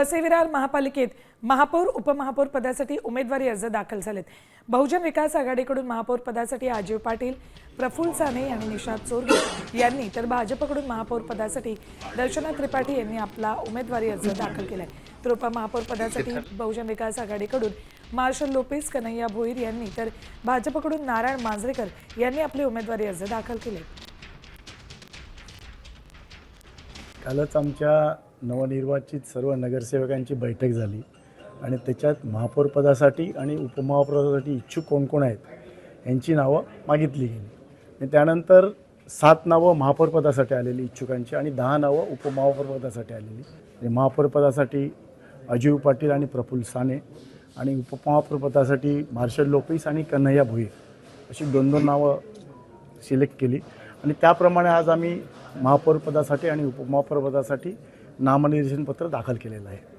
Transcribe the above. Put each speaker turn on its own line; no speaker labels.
वसईविरार महापालिकेत महापौर उपमहापौर पदासाठी उमेदवारी अर्ज दाखल झालेत. बहुजन विकास आघाडीकडून महापौर पदासाठी आजीव पाटील प्रफुल्ल साने आणि निषाद चोरगे यांनी तर भाजपकडून महापौर पदासाठी दर्शना त्रिपाठी यांनी आपला उमेदवारी अर्ज दाखल केलाय. तर उपमहापौर पदासाठी बहुजन विकास आघाडीकडून मार्शल लोपेस कन्हैया भोईर यांनी तर भाजपकडून नारायण मांजरेकर यांनी आपले उमेदवारी अर्ज दाखल केले
कालच आमच्या नवनिर्वाचित सर्व नगरसेवकांची बैठक झाली आणि त्याच्यात महापौरपदासाठी आणि उपमहापौरपदासाठी इच्छुक कोण कोण आहेत यांची नावं मागितली गेली. आणि त्यानंतर सात नावं महापौरपदासाठी आलेली इच्छुकांची आणि दहा नावं उपमहापौरपदासाठी आलेली. म्हणजे महापौरपदासाठी अजीव पाटील आणि प्रफुल्ल साने आणि उपमहापौरपदासाठी मार्शल लोपीस आणि कन्हैया भोईर अशी दोन दोन नावं सिलेक्ट केली. आणि त्याप्रमाणे आज आम्ही महापौरपदासाठी आणि उपमहापौरपदासाठी नामनिर्देशन पत्र दाखल केलेलं आहे.